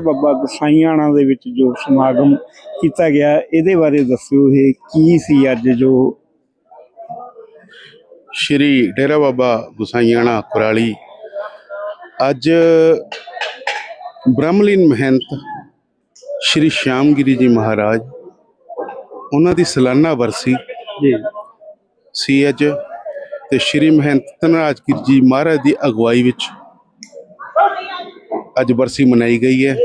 ਬੱਬਾ ਗਸਾਈਆਣਾ ਦੇ ਵਿੱਚ ਜੋ ਸਮਾਗਮ ਕੀਤਾ ਗਿਆ ਇਹਦੇ ਬਾਰੇ ਦੱਸਿਓ ਇਹ ਕੀ ਸੀ ਅੱਜ ਜੋ? ਸ਼੍ਰੀ ਡੇਰਾ ਬਾਬਾ ਗੁਸਾਈਆਣਾ ਕੁਰਾਲੀ। ਅੱਜ ਬ੍ਰਹਮਲੀਨ ਮਹੰਤ ਸ਼੍ਰੀ ਸ਼ਾਮਗਿਰੀ ਜੀ ਮਹਾਰਾਜ ਉਹਨਾਂ ਦੀ ਸਾਲਾਨਾ ਵਰਸੀ ਜੀ। ਸੀ ਅੱਜ। ਤੇ ਸ਼੍ਰੀ ਮਹੰਤ ਧਨਰਾਜਗਿਰ ਜੀ ਮਹਾਰਾਜ ਦੀ ਅਗਵਾਈ ਵਿੱਚ ਅੱਜ ਬਰਸੀ ਮਨਾਈ ਗਈ ਹੈ।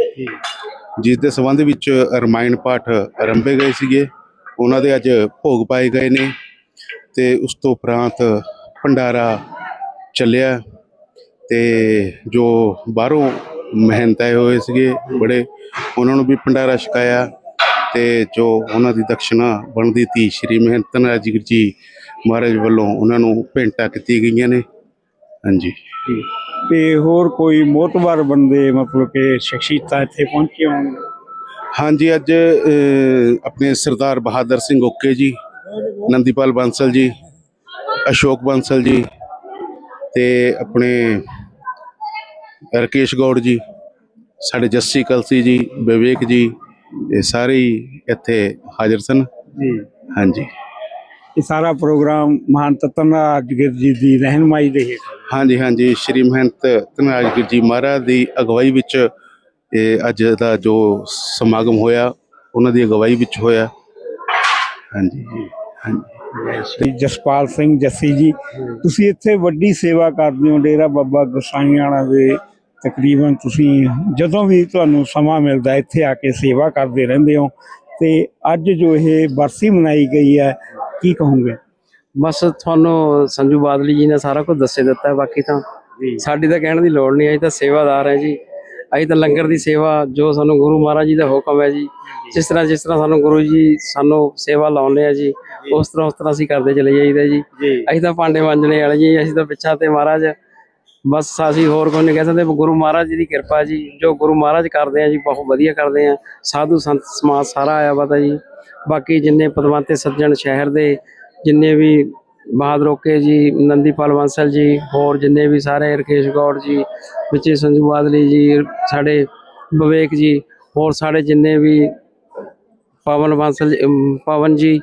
ਜਿਸ ਦੇ ਸੰਬੰਧ ਵਿੱਚ ਰਮਾਇਣ ਪਾਠ ਆਰੰਭੇ ਗਏ ਸੀਗੇ। ਉਹਨਾਂ ਦੇ ਅੱਜ ਭੋਗ ਪਾਏ ਗਏ ਨੇ ਤੇ ਉਸ ਤੋਂ ਉਪਰੰਤ ਭੰਡਾਰਾ ਚੱਲਿਆ ਤੇ ਜੋ ਬਾਹਰੋਂ ਮਹਿੰਤ ਆਏ ਹੋਏ ਸੀਗੇ, ਬੜੇ ਉਹਨਾਂ ਨੂੰ ਵੀ ਭੰਡਾਰਾ ਛਕਾਇਆ ਤੇ ਜੋ ਉਹਨਾਂ ਦੀ ਦਕਸ਼ਨਾ ਬਣਦੀ ਤੀ, ਸ਼੍ਰੀ ਮਹੰਤ ਧਨਰਾਜਗਿਰ ਜੀ ਮਹਾਰਾਜ ਵੱਲੋਂ ਉਹਨਾਂ ਨੂੰ ਭੇਂਟਾਂ ਕੀਤੀਆਂ ਗਈਆਂ ਨੇ। ਹਾਂਜੀ। ਤੇ ਹੋਰ ਕੋਈ ਮੋਤਬਰ ਬੰਦੇ ਮਤਲਬ ਕਿ ਸ਼ਖਸੀਅਤਾਂ ਇੱਥੇ ਪਹੁੰਚੇ ਹੋਣ? ਹਾਂਜੀ ਅੱਜ ਆਪਣੇ ਸਰਦਾਰ ਬਹਾਦਰ ਸਿੰਘ ਓਕੇ ਜੀ ਨੰਦੀਪਾਲ ਬਾਂਸਲ ਜੀ ਅਸ਼ੋਕ ਬਾਂਸਲ ਜੀ ਤੇ ਆਪਣੇ ਰਕੇਸ਼ ਗੌੜ ਜੀ ਸਾਡੇ ਜੱਸੀ ਕਲਸੀ ਜੀ ਵਿਵੇਕ ਜੀ ਇਹ ਸਾਰੇ ਇੱਥੇ ਹਾਜ਼ਰ ਸਨ। ਜੀ। ਹਾਂਜੀ। ਇਹ ਸਾਰਾ ਪ੍ਰੋਗਰਾਮ ਮਹਾਨ ਤਤਨਾਜਗਿਰ ਜੀ ਦੀ ਰਹਿਨਮਾਈ ਦੇ ਹੇਠ ਹਾਂਜੀ ਹਾਂਜੀ ਸ਼੍ਰੀ ਮਹੰਤ ਧਨਰਾਜਗਿਰ ਜੀ ਮਹਾਰਾਜ ਦੀ ਅਗਵਾਈ ਵਿੱਚ ਇਹ ਅੱਜ ਦਾ ਜੋ ਸਮਾਗਮ ਹੋਇਆ ਉਹਨਾਂ ਦੀ ਅਗਵਾਈ ਵਿੱਚ ਹੋਇਆ। ਹਾਂਜੀ ਹਾਂਜੀ। ਜਸਪਾਲ ਸਿੰਘ ਜੱਸੀ ਜੀ ਤੁਸੀਂ ਇੱਥੇ ਵੱਡੀ ਸੇਵਾ ਕਰਦੇ ਹੋ ਡੇਰਾ ਬਾਬਾ ਗਸਾਈਆਣਾ ਦੇ ਤਕਰੀਬਨ ਤੁਸੀਂ ਜਦੋਂ ਵੀ ਤੁਹਾਨੂੰ ਸਮਾਂ ਮਿਲਦਾ ਇੱਥੇ ਆ ਕੇ ਸੇਵਾ ਕਰਦੇ ਰਹਿੰਦੇ ਹੋ। ਤੇ ਅੱਜ ਜੋ ਇਹ ਬਰਸੀ ਮਨਾਈ ਗਈ ਹੈ ਕੀ ਕਹੋਗੇ? ਬਸ ਤੁਹਾਨੂੰ ਸੰਜੂ ਬਾਦਲੀ ਜੀ ਨੇ ਸਾਰਾ ਕੁਝ ਦੱਸੇ ਦਿੱਤਾ ਹੈ ਬਾਕੀ ਤਾਂ ਸਾਡੀ ਤਾਂ ਕਹਿਣ ਦੀ ਲੋੜ ਨਹੀਂ ਅਸੀਂ ਤਾਂ ਸੇਵਾਦਾਰ ਹੈ ਜੀ। ਅਸੀਂ ਤਾਂ ਲੰਗਰ ਦੀ ਸੇਵਾ ਜੋ ਸਾਨੂੰ ਗੁਰੂ ਮਹਾਰਾਜ ਜੀ ਦਾ ਹੁਕਮ ਹੈ ਜੀ ਜਿਸ ਤਰ੍ਹਾਂ ਜਿਸ ਤਰ੍ਹਾਂ ਸਾਨੂੰ ਗੁਰੂ ਜੀ ਸਾਨੂੰ ਸੇਵਾ ਲਾਉਂਦੇ ਆ ਜੀ। ਉਸ ਤਰ੍ਹਾਂ ਉਸ ਤਰ੍ਹਾਂ ਅਸੀਂ ਕਰਦੇ ਚਲੇ ਜਾਈਦਾ ਜੀ। ਜੀ। ਅਸੀਂ ਤਾਂ ਭਾਂਡੇ ਮਾਂਜਣੇ ਵਾਲੇ ਜੀ ਅਸੀਂ ਤਾਂ ਪਿੱਛਾ ਤੇ ਮਹਾਰਾਜ ਬਸ ਅਸੀਂ ਹੋਰ ਕੋਈ ਨਹੀਂ ਕਹਿ ਸਕਦੇ ਗੁਰੂ ਮਹਾਰਾਜ ਜੀ ਦੀ ਕਿਰਪਾ ਜੀ। ਜੋ ਗੁਰੂ ਮਹਾਰਾਜ ਕਰਦੇ ਆ ਜੀ ਬਹੁਤ ਵਧੀਆ ਕਰਦੇ ਆ। ਸਾਧੂ ਸੰਤ ਸਮਾਜ ਸਾਰਾ ਆਇਆ ਪਤਾ ਜੀ। ਬਾਕੀ ਜਿੰਨੇ ਪਦਵੰਤੇ ਸੱਜਣ ਸ਼ਹਿਰ ਦੇ ਜਿੰਨੇ ਵੀ ਬਹਾਦਰੋਕੇ ਜੀ ਨੰਦੀਪਾਲ ਬਾਂਸਲ ਜੀ ਹੋਰ ਜਿੰਨੇ ਵੀ ਸਾਰੇ ਰਕੇਸ਼ ਗੌੜ ਜੀ ਵਿੱਚੇ ਸੰਜੂ ਬਾਦਲੀ ਜੀ ਸਾਡੇ ਵਿਵੇਕ ਜੀ ਹੋਰ ਸਾਡੇ ਜਿੰਨੇ ਵੀ ਪਵਨ ਬਾਂਸਲ ਜੀ, ਪਵਨ ਜੀ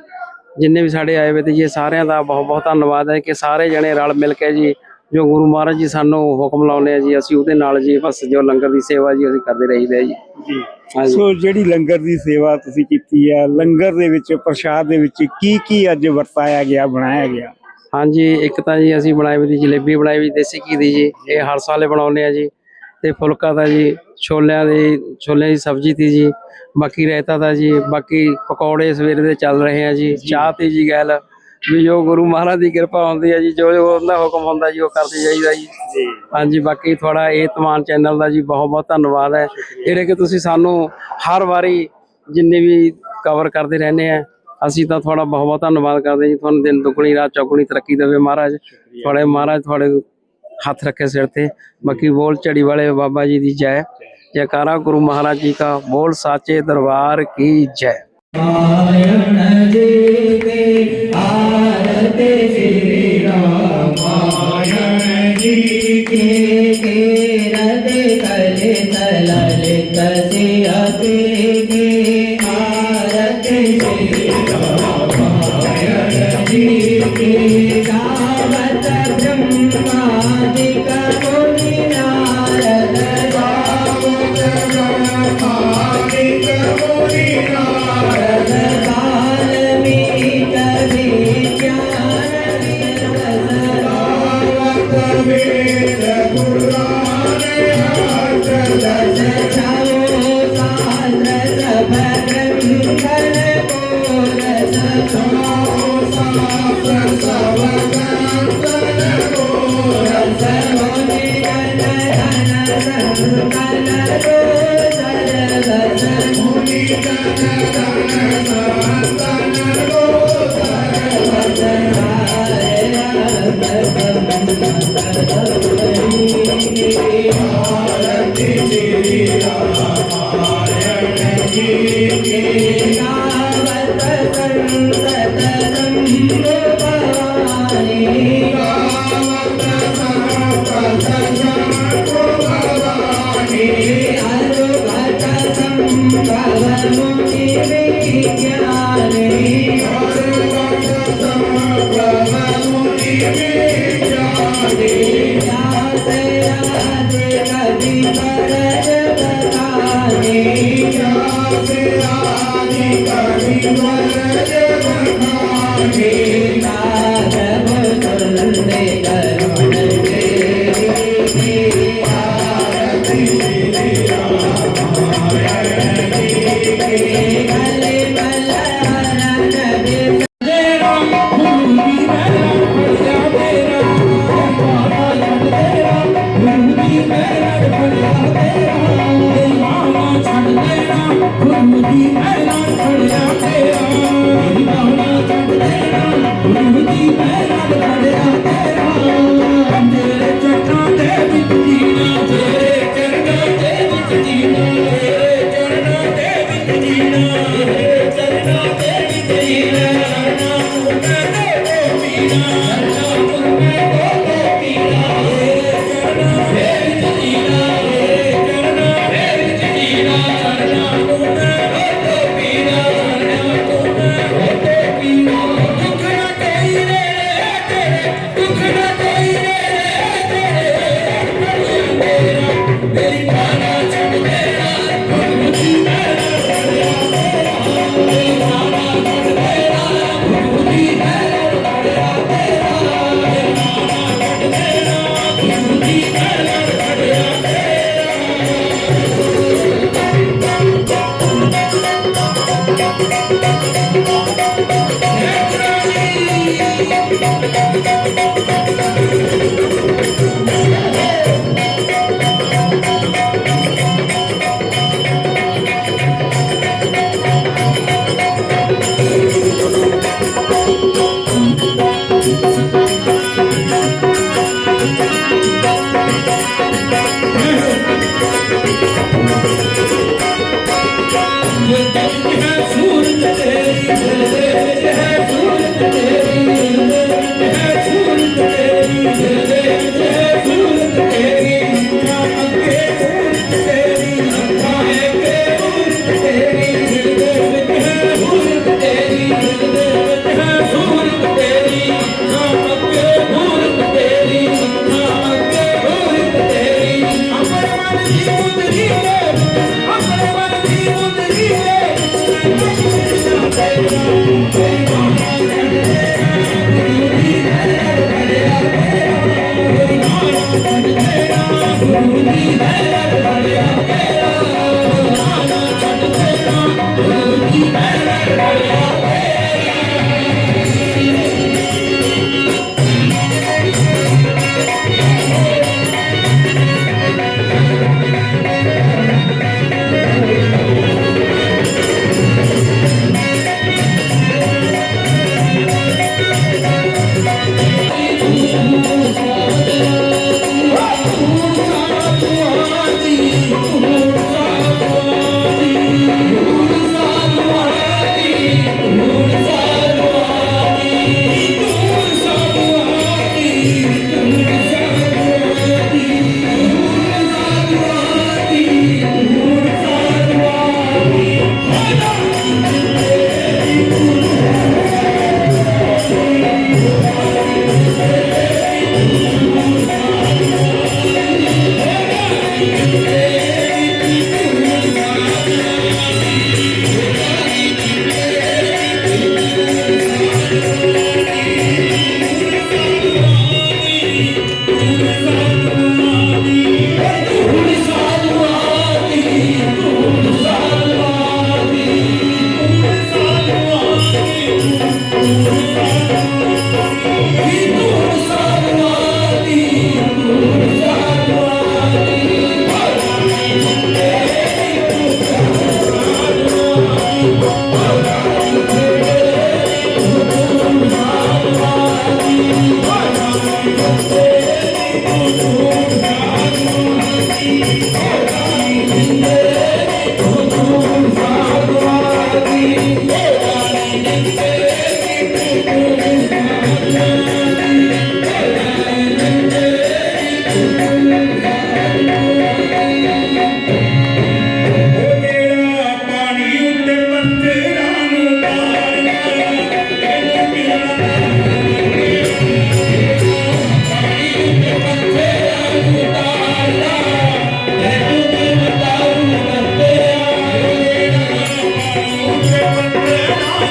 ਜਿੰਨੇ ਵੀ ਸਾਡੇ ਆਏ ਹੋਏ ਤੇ ਜੀ ਸਾਰਿਆਂ ਦਾ ਬਹੁਤ ਬਹੁਤ ਧੰਨਵਾਦ ਹੈ ਕਿ ਸਾਰੇ ਜਣੇ ਰਲ ਮਿਲ ਕੇ ਜੀ ਜੋ ਗੁਰੂ ਮਹਾਰਾਜ ਜੀ ਸਾਨੂੰ ਹੁਕਮ ਲਾਉਂਦੇ ਆ ਜੀ ਅਸੀਂ ਉਹਦੇ ਨਾਲ ਜੀ ਬਸ ਜੋ ਲੰਗਰ ਦੀ ਸੇਵਾ ਜੀ ਅਸੀਂ ਕਰਦੇ ਰਹੀਦਾ ਜੀ। ਜੀ। ਸੋ ਜਿਹੜੀ ਲੰਗਰ ਦੀ ਸੇਵਾ ਤੁਸੀਂ ਕੀਤੀ ਹੈ ਲੰਗਰ ਦੇ ਵਿੱਚ ਪ੍ਰਸ਼ਾਦ ਦੇ ਵਿੱਚ ਕੀ ਕੀ ਅੱਜ ਵਰਤਾਇਆ ਗਿਆ ਬਣਾਇਆ ਗਿਆ? ਹਾਂਜੀ ਇੱਕ ਤਾਂ ਜੀ ਅਸੀਂ ਬਣਾਈ ਵੀ ਦੀ ਜਲੇਬੀ ਬਣਾਈ ਵੀ ਦੇਸੀ ਘੀ ਦੀ ਜੀ ਇਹ ਹਰ ਸਾਲੇ ਬਣਾਉਂਦੇ ਆ ਜੀ। ਤੇ ਫੁਲਕਾ ਦਾ ਜੀ ਛੋਲਿਆਂ ਦੀ ਛੋਲਿਆਂ ਦੀ ਸਬਜ਼ੀ ਤੀ ਜੀ ਬਾਕੀ ਰਾਇਤਾ ਦਾ ਜੀ ਬਾਕੀ ਪਕੌੜੇ ਸਵੇਰੇ ਦੇ ਚੱਲ ਰਹੇ ਆ ਜੀ ਚਾਹ ਤੇ ਜੀ ਗੱਲ। ਵੀ ਜੋ ਗੁਰੂ ਮਹਾਰਾਜ ਦੀ ਕਿਰਪਾ ਹੁੰਦੀ ਹੈ ਜੀ ਜੋ ਜੋ ਉਹਦਾ ਹੁਕਮ ਹੁੰਦਾ ਜੀ ਉਹ ਕਰਦੇ ਜਾਈਦਾ ਜੀ। ਹਾਂਜੀ ਬਾਕੀ ਤੁਹਾਡਾ ਇਹ ਤਮਾਨ ਚੈਨਲ ਦਾ ਜੀ ਬਹੁਤ ਬਹੁਤ ਧੰਨਵਾਦ ਹੈ। ਜਿਹੜੇ ਕਿ ਤੁਸੀਂ ਸਾਨੂੰ ਹਰ ਵਾਰੀ ਜਿੰਨੇ ਵੀ ਕਵਰ ਕਰਦੇ ਰਹਿੰਦੇ ਆ ਅਸੀਂ ਤਾਂ ਤੁਹਾਡਾ ਬਹੁਤ ਬਹੁਤ ਧੰਨਵਾਦ ਕਰਦੇ ਜੀ। ਤੁਹਾਨੂੰ ਦਿਨ ਦੁਗਣੀ ਰਾਤ ਚੌਗਣੀ ਤਰੱਕੀ ਦੇਵੇ ਮਹਾਰਾਜ। ਤੁਹਾਡੇ ਮਹਾਰਾਜ ਤੁਹਾਡੇ ਹੱਥ ਰੱਖੇ ਸਿਰ ਤੇ। ਬਾਕੀ ਬੋਲ ਚੜੀ ਵਾਲੇ ਬਾਬਾ ਜੀ ਦੀ ਜੈ। ਜੈਕਾਰਾ ਗੁਰੂ ਮਹਾਰਾਜ ਜੀ ਕਾ ਬੋਲ ਸਾਚੇ ਦਰਬਾਰ ਕੀ ਜੈ। आरती श्री रामायण जी के कीरत कले तललित सियते के आरती श्री रामायण जी के Thank you.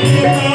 Música